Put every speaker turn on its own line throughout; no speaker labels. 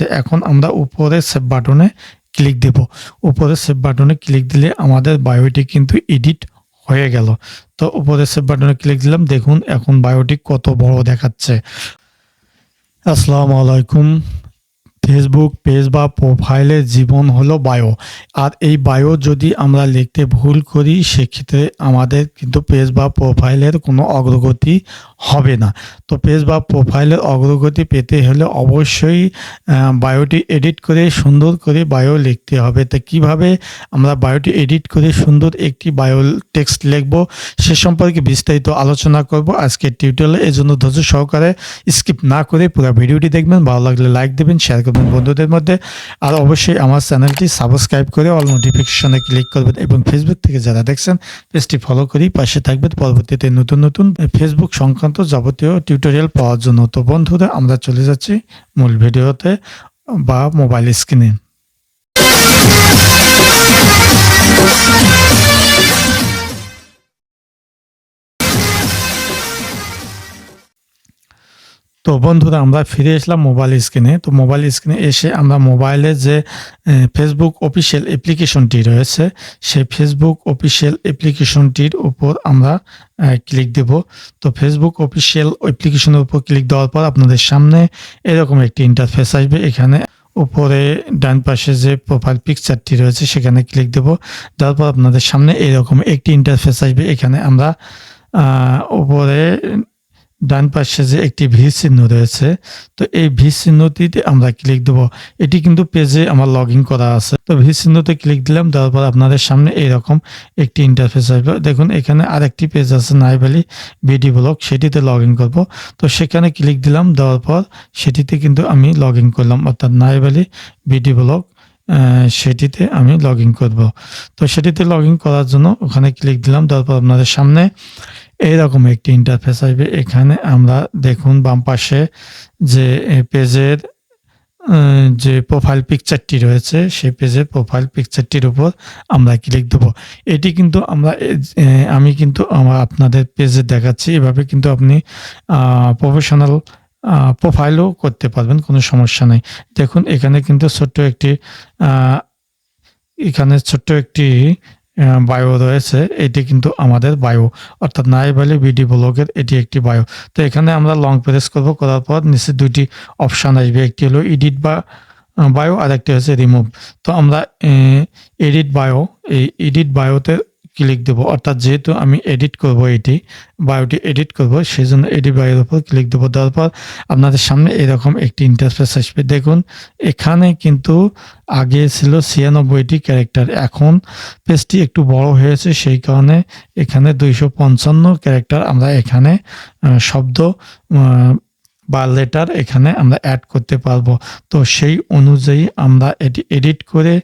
গেছে এখন আমরা উপরে সেভ বাটনে ক্লিক দেব। উপরে সেভ বাটনে ক্লিক দিলে আমাদের বায়োটি কিন্তু এডিট হয়ে গেল। তো উপরে সেভ বাটনে ক্লিক দিলাম, দেখুন এখন বায়োটি কত বড় দেখাচ্ছে। আসসালামু আলাইকুম। ফেসবুক পেজ বা প্রোফাইলের জীবন হলো বায়ো। আর এই বায়ো যদি আমরা লিখতে ভুল করি, সেক্ষেত্রে আমাদের কিন্তু পেজ বা প্রোফাইলের কোনো অগ্রগতি হবে না। তো পেজ বা প্রোফাইলের অগ্রগতি পেতে হলে অবশ্যই বায়োটি এডিট করে সুন্দর করে বায়ো লিখতে হবে। তো কীভাবে আমরা বায়োটি এডিট করে সুন্দর একটি বায়ো টেক্সট লিখব, সে সম্পর্কে বিস্তারিত আলোচনা করব। আজকের টিউটোরিয়ালে এই জন্য ধৈর্য সহকারে স্কিপ না করে পুরো ভিডিওটি দেখবেন। ভালো লাগলে লাইক দেবেন, শেয়ার করবেন। বন্ধুদের মধ্যে। আর অবশ্যই আমার চ্যানেলটি সাবস্ক্রাইব করে অল নোটিফিকেশনে ক্লিক করবেন এবং ফেসবুক থেকে যারা দেখছেন, পেজটি ফলো করি পাশে থাকবেন। পরবর্তীতে নতুন নতুন ফেসবুক সংক্রান্ত যাবতীয় টিউটোরিয়াল পাওয়ার জন্য। তো বন্ধুরা, আমরা চলে যাচ্ছি মূল ভিডিওতে বা মোবাইল স্ক্রিনে তো বন্ধুরা, আমরা ফিরে এসলাম মোবাইল স্ক্রিনে তো মোবাইল স্ক্রিনে এসে আমরা মোবাইলে যে ফেসবুক অফিসিয়াল অ্যাপ্লিকেশনটি রয়েছে, সেই ফেসবুক অফিসিয়াল অ্যাপ্লিকেশনটির উপর আমরা ক্লিক দেব। তো ফেসবুক অফিসিয়াল অ্যাপ্লিকেশনের উপর ক্লিক দেওয়ার পর আপনাদের সামনে এরকম একটি ইন্টারফেস আসবে। এখানে উপরে ডান পাশে যে প্রোফাইল পিকচারটি রয়েছে, সেখানে ক্লিক দেব। দেওয়ার পর আপনাদের সামনে এরকম একটি ইন্টারফেস আসবে। এখানে আমরা উপরে ডান পাশে যে একটি ভি চিহ্ন রয়েছে, তো এই ভি চিহ্নটিতে আমরা ক্লিক দেবো। এটি কিন্তু পেজে আমার লগ করা আছে। তো ভি চিহ্নতে ক্লিক দিলাম, দেওয়ার পর আপনাদের সামনে এইরকম একটি ইন্টারফেস আসবে। দেখুন, এখানে আরেকটি পেজ আছে নাইবালি বিডি ব্লক সেটিতে লগ ইন করব। তো সেখানে ক্লিক দিলাম, দেওয়ার পর সেটিতে কিন্তু আমি লগ করলাম। অর্থাৎ নাইবালি বিডি ব্লক সেটিতে আমি লগ ইন করব। তো সেটিতে লগ ইন করার জন্য ওখানে ক্লিক দিলাম, দেওয়ার পর আপনাদের সামনে এইরকম একটি ইন্টারফেস আসবে। এখানে আমরা দেখুন বাম পাশে যে পেজের যে প্রোফাইল পিকচারটি রয়েছে, সেই পেজের প্রোফাইল পিকচারটির উপর আমরা ক্লিক দেবো। এটি কিন্তু আমরা আমি কিন্তু আমার আপনাদের পেজে দেখাচ্ছি। এভাবে কিন্তু আপনি প্রফেশনাল প্রোফাইলও করতে পারবেন, কোনো সমস্যা নেই। দেখুন এখানে কিন্তু ছোট্ট একটি এখানে ছোট্ট একটি বায়ো রয়েছে, এটি কিন্তু আমাদের বায়ু। অর্থাৎ নাই বলে বিডি ব্লকের এটি একটি বায়ু। তো এখানে আমরা লং প্রেস করব, করার পর নিচে দুইটি অপশান আসবে। একটি হলো ইডিট বা বায়ু আর একটি হচ্ছে রিমুভ তো আমরা এডিট বায়ো, এই এডিট বায়োতে ক্লিক দেবো। অর্থাৎ যেহেতু আমি এডিট করব এটি, বায়োটি এডিট করব সেই জন্য এডিট বায়োর উপর ক্লিক দেবো। দেওয়ার পর আপনাদের সামনে এরকম একটি ইন্টারফেস আসবে। দেখুন, এখানে কিন্তু আগে ছিল ছিয়ানব্বইটি ক্যারেক্টার এখন পেজটি একটু বড় হয়েছে, সেই কারণে এখানে দুইশো পঞ্চান্ন ক্যারেক্টার আমরা এখানে শব্দ বা লেটার এখানে আমরা অ্যাড করতে পারব। তো সেই অনুযায়ী আমরা এটি এডিট করে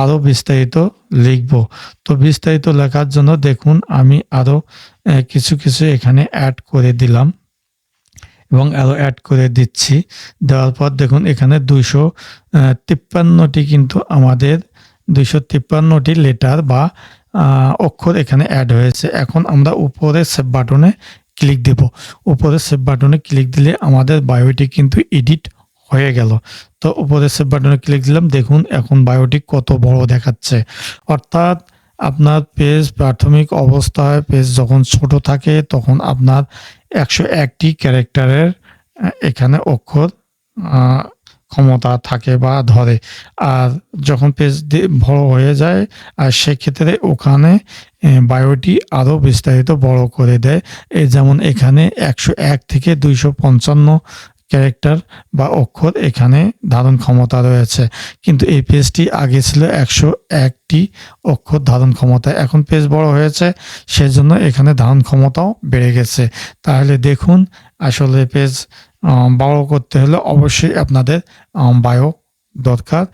আরও বিস্তারিত লিখব। তো বিস্তারিত লেখার জন্য দেখুন, আমি আরও কিছু কিছু এখানে অ্যাড করে দিলাম এবং আরও অ্যাড করে দিচ্ছি। দেওয়ার পর দেখুন, এখানে দুইশো তিপ্পান্নটি কিন্তু আমাদের দুইশো তিপ্পান্নটি লেটার বা অক্ষর এখানে অ্যাড হয়েছে। এখন আমরা উপরে সেভ বাটনে ক্লিক দেব। উপরে সেভ বাটনে ক্লিক দিলে আমাদের বায়োটি কিন্তু এডিট হয়ে গেল। তো উপরে সেভ বাটনে ক্লিক দিলাম, দেখুন এখন বায়োটি কত বড় দেখাচ্ছে। অর্থাৎ আপনার পেজ প্রাথমিক অবস্থায় পেজ যখন ছোট থাকে, তখন আপনার একশো একটি ক্যারেক্টারের এখানে অক্ষর ক্ষমতা থাকে বা ধরে। আর যখন পেজ বড় হয়ে যায়, আর সেক্ষেত্রে ওখানে বায়োটি আরও বিস্তারিত বড় করে দেয়। এই যেমন এখানে একশো এক থেকে দুইশো পঞ্চান্ন ক্যারেক্টার বা অক্ষর এখানে ধারণ ক্ষমতা রয়েছে। কিন্তু এই পেজটি আগে ছিল একশো একটি অক্ষর ধারণ ক্ষমতা। এখন পেজ বড় হয়েছে, সেজন্য এখানে ধারণ ক্ষমতাও বেড়ে গেছে। তাহলে দেখুন, আসলে পেজ বড় করতে হলে অবশ্যই আপনাদের বায়ো দরকার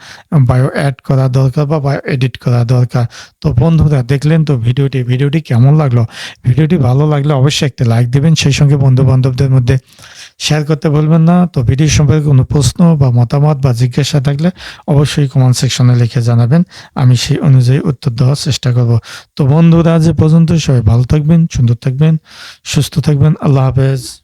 বায়ো অ্যাড করা দরকার বা বায়ো এডিট করা দরকার। তো বন্ধুরা, দেখলেন তো ভিডিওটি ভিডিওটি কেমন লাগল? ভিডিওটি ভালো লাগলে অবশ্যই একটা লাইক দেবেন, সেই সঙ্গে বন্ধু বান্ধবদের মধ্যে শেয়ার করতে বলবেন না। তো ভিডিও সম্পর্কে কোনো প্রশ্ন বা মতামত বা জিজ্ঞাসা থাকলে অবশ্যই কমেন্ট সেকশনে লিখে জানাবেন। আমি সেই অনুযায়ী উত্তর দেওয়ার চেষ্টা করব। তো বন্ধুরা এ পর্যন্ত সবাই ভালো থাকবেন, সুন্দর থাকবেন, সুস্থ থাকবেন। আল্লাহ হাফেজ।